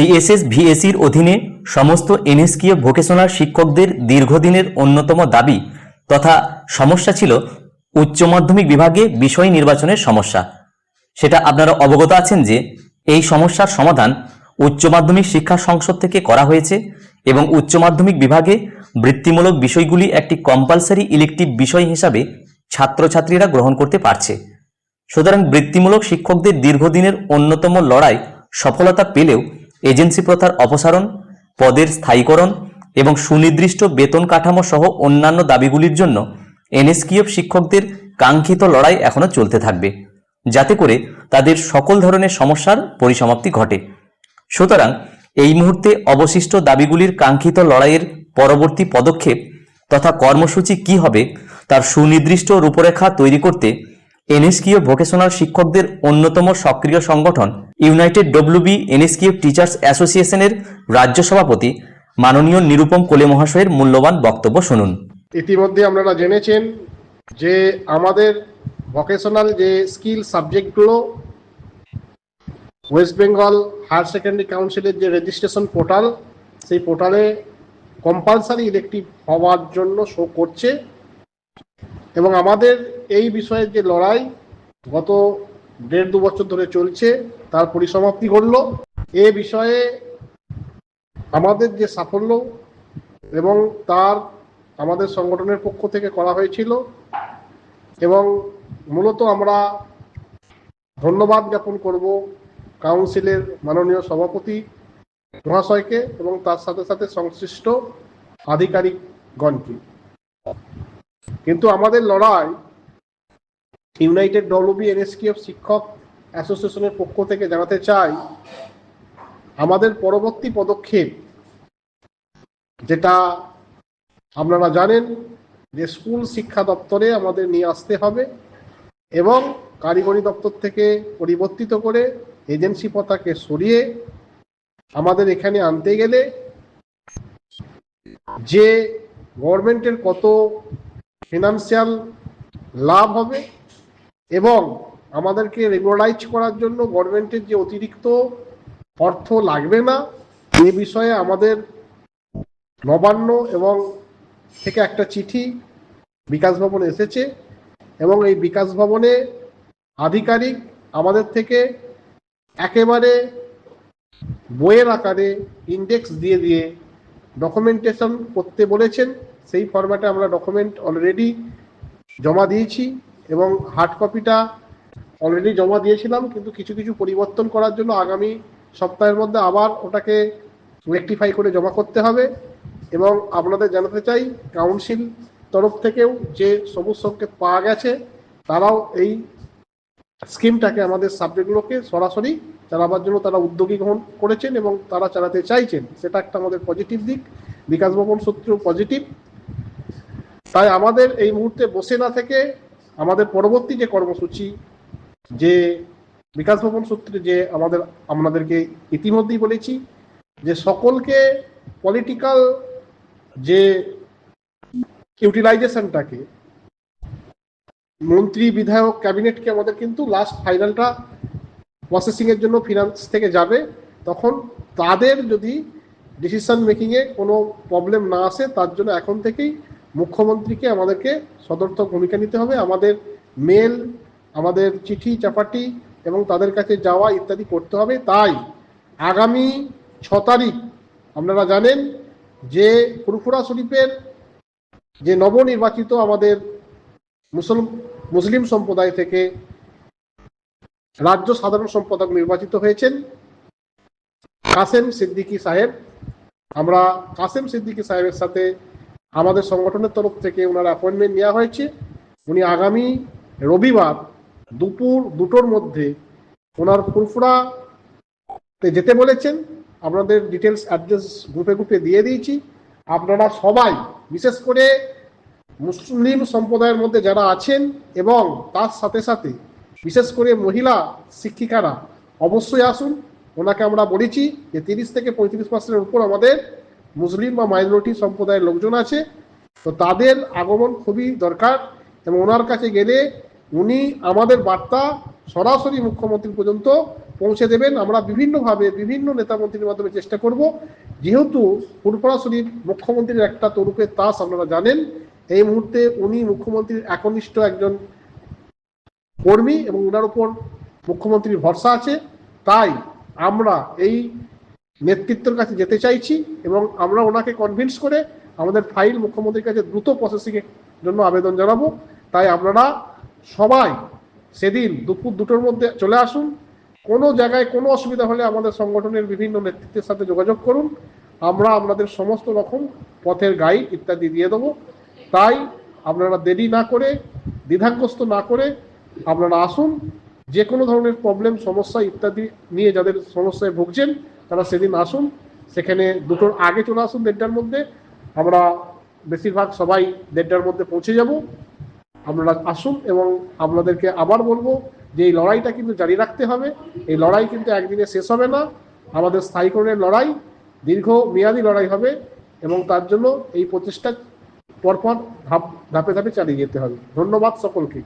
CSS ভিএসির অধীনে সমস্ত NSQ vocational শিক্ষকদের দীর্ঘদিনের অন্যতম দাবি তথা সমস্যা ছিল উচ্চ মাধ্যমিক বিভাগে বিষয় নির্বাচনের সমস্যা। সেটা আপনারা অবগত আছেন যে এই সমস্যার সমাধান উচ্চ মাধ্যমিক শিক্ষা সংসদ থেকে করা হয়েছে এবং উচ্চ মাধ্যমিক বিভাগে বৃত্তিমূলক বিষয়গুলি একটি কম্পালসারি ইলেকটিভ বিষয় হিসাবে ছাত্রছাত্রীরা গ্রহণ করতে পারছে। সুতরাং বৃত্তিমূলক শিক্ষকদের দীর্ঘদিনের অন্যতম লড়াই সফলতা পেলেও এজেন্সি প্রথার অপসারণ, পদের স্থায়ীকরণ এবং সুনির্দিষ্ট বেতন কাঠামো সহ অন্যান্য দাবিগুলির জন্য এনএসকিএফ শিক্ষকদের কাঙ্ক্ষিত লড়াই এখনও চলতে থাকবে, যাতে করে তাদের সকল ধরনের সমস্যার পরিসমাপ্তি ঘটে। সুতরাং এই মুহূর্তে অবশিষ্ট দাবিগুলির কাঙ্ক্ষিত লড়াইয়ের পরবর্তী পদক্ষেপ তথা কর্মসূচি কি হবে, তার সুনির্দিষ্ট রূপরেখা তৈরি করতে এনএসকিউ ভোকেশনাল শিক্ষকদের অন্যতম সক্রিয় সংগঠন। ইউনাইটেড ডব্লিউবি এনএসকিও টিচার্স অ্যাসোসিয়েশনের রাজ্য সভাপতি মাননীয় নিরুপম কোলে মহাশয়ের মূল্যবান বক্তব্য শুনুন। ইতিমধ্যে আপনারা জেনেছেন যে আমাদের ভোকেশনাল যে স্কিল সাবজেক্টগুলো, ওয়েস্ট বেঙ্গল হায়ার সেকেন্ডারি কাউন্সিলের যে রেজিস্ট্রেশন পোর্টাল, সেই পোর্টালে কম্পালসারি ইলেকটিভ হওয়ার জন্য শো করছে এবং আমাদের এই বিষয়ে যে লড়াই গত দেড় দু বছর ধরে চলছে, তার পরিসমাপ্তি ঘটল। এ বিষয়ে আমাদের যে সাফল্য এবং তার আমাদের সংগঠনের পক্ষ থেকে করা হয়েছিল এবং মূলত আমরা ধন্যবাদ জ্ঞাপন করব কাউন্সিলের মাননীয় সভাপতি মহাশয়কে এবং তার সাথে সাথে সংশ্লিষ্ট আধিকারিকগণকে। কিন্তু আমাদের লড়াই ইউনাইটেড ডব্লিউবি এনএসকিএফ শিক্ষক অ্যাসোসিয়েশনের পক্ষ থেকে জানাতে চাই, আমাদের পরবর্তী পদক্ষেপ যেটা আপনারা জানেন যে স্কুল শিক্ষা দপ্তরে আমাদের নিয়ে আসতে হবে এবং কারিগরি দপ্তর থেকে পরিবর্তিত করে এজেন্সি পতাকে সরিয়ে আমাদের এখানে আনতে গেলে যে গভর্নমেন্টের কত ফিনান্সিয়াল লাভ হবে এবং আমাদেরকে রেগুলারাইজ করার জন্য গভর্নমেন্টের যে অতিরিক্ত অর্থ লাগবে না, এ বিষয়ে আমাদের নবান্ন এবং থেকে একটা চিঠি বিকাশ ভবনে এসেছে এবং এই বিকাশ ভবনে আধিকারিক আমাদের থেকে একেবারে বইয়ের আকারে ইন্ডেক্স দিয়ে দিয়ে ডকুমেন্টেশন করতে বলেছেন। সেই ফরম্যাটে আমরা ডকুমেন্ট অলরেডি জমা দিয়েছি। এবং হার্ড কপিটা অলরেডি জমা দিয়েছিলাম, কিন্তু কিছু কিছু পরিবর্তন করার জন্য আগামী সপ্তাহের মধ্যে আবার ওটাকে রেকটিফাই করে জমা করতে হবে। এবং আপনাদের জানাতে চাই কাউন্সিল তরফ থেকেও যে সবুজ সংকেত পাওয়া গেছে, তারাও এই স্কিমটাকে আমাদের সাবজেক্টগুলোকে সরাসরি চালাবার জন্য তারা উদ্যোগী গ্রহণ করেছেন এবং তারা চালাতে চাইছেন। সেটা একটা আমাদের পজিটিভ দিক। বিকাশ ভবন সূত্রেও পজিটিভ তাই আমাদের এই মুহূর্তে বসে না থেকে আমাদের পরবর্তী যে কর্মসূচি, যে বিকাশ ভবন সূত্রে যে আমাদের, আপনাদেরকে ইতিমধ্যেই বলেছি যে সকলকে পলিটিক্যাল যে ইউটিলাইজেশনটাকে মন্ত্রী, বিধায়ক ক্যাবিনেটকে আমাদের কিন্তু লাস্ট ফাইনালটা প্রসেসিং এর জন্য ফিনান্স থেকে যাবে। তখন তাদের যদি ডিসিশন মেকিংয়ে কোনো প্রবলেম না আসে, তার জন্য এখন থেকেই মুখ্যমন্ত্রীকে আমাদেরকে সদর্থক ভূমিকা নিতে হবে। আমাদের মেল, আমাদের চিঠি, চাপাটি এবং তাদের কাছে যাওয়া ইত্যাদি করতে হবে। তাই আগামী ছ তারিখ আপনারা জানেন যে ফুরফুরা শরীফের যে নবনির্বাচিত আমাদের মুসল মুসলিম সম্প্রদায় থেকে রাজ্য সাধারণ সম্পাদক নির্বাচিত হয়েছেন কাসেম সিদ্দিকী সাহেব। আমরা কাসেম সিদ্দিকী সাহেবের সাথে আমাদের সংগঠনের তরফ থেকে ওনার অ্যাপয়েন্টমেন্ট নেওয়া হয়েছে। উনি আগামী রবিবার দুপুর দুটোর মধ্যে ওনার ফুরফুরাতে যেতে বলেছেন। আপনাদের ডিটেলস অ্যাড্রেস গ্রুপে গ্রুপে দিয়ে দিয়েছি। আপনারা সবাই, বিশেষ করে মুসলিম সম্প্রদায়ের মধ্যে যারা আছেন এবং তার সাথে সাথে বিশেষ করে মহিলা শিক্ষিকারা, অবশ্যই আসুন। ওনাকে আমরা বলেছি যে তিরিশ থেকে পঁয়ত্রিশ পার্সেন্টের উপর আমাদের মুসলিম বা মাইনরিটি সম্প্রদায়ের লোকজন আছে, তো তাদের আগমন খুবই দরকার এবং ওনার কাছে গেলে উনি আমাদের বার্তা সরাসরি মুখ্যমন্ত্রী পর্যন্ত পৌঁছে দেবেন। আমরা বিভিন্নভাবে বিভিন্ন নেতা মন্ত্রীর মাধ্যমে চেষ্টা করব। যেহেতু ফুরফুরা শরীফ মুখ্যমন্ত্রীর একটা তরুপের তাস আপনারা জানেন, এই মুহূর্তে উনি মুখ্যমন্ত্রীর একনিষ্ঠ একজন কর্মী এবং ওনার উপর মুখ্যমন্ত্রীর ভরসা আছে। তাই আমরা এই নেতৃত্বের কাছে যেতে চাইছি এবং আমরা ওনাকে কনভিন্স করে আমাদের ফাইল মুখ্যমন্ত্রীর কাছে দ্রুত প্রসেসিংয়ের জন্য আবেদন জানাব। তাই আপনারা সবাই সেদিন দুপুর দুটোর মধ্যে চলে আসুন। কোনো জায়গায় কোনো অসুবিধা হলে আমাদের সংগঠনের বিভিন্ন নেতৃত্বের সাথে যোগাযোগ করুন। আমরা আপনাদের সমস্ত রকম পথের গাইড ইত্যাদি দিয়ে দেবো। তাই আপনারা দেরি না করে, দ্বিধাগ্রস্ত না করে আপনারা আসুন। যে কোনো ধরনের প্রবলেম সমস্যা ইত্যাদি নিয়ে যাদের সমস্যায় ভুগছেন তারা সেদিন আসুন, সেখানে দুটোর আগে চলে আসুন দেড়টার মধ্যে। আমরা বেশিরভাগ সবাই দেড়টার মধ্যে পৌঁছে যাব। আপনারা আসুন এবং আপনাদেরকে আবার বলব যে এই লড়াইটা কিন্তু জারি রাখতে হবে। এই লড়াই কিন্তু একদিনে শেষ হবে না। আমাদের স্থায়ীকরণের লড়াই, দীর্ঘ মেয়াদী লড়াই হবে এবং তার জন্য এই প্রচেষ্টা পরপর ধাপ ধাপে ধাপে চালিয়ে যেতে হবে। ধন্যবাদ সকলকে।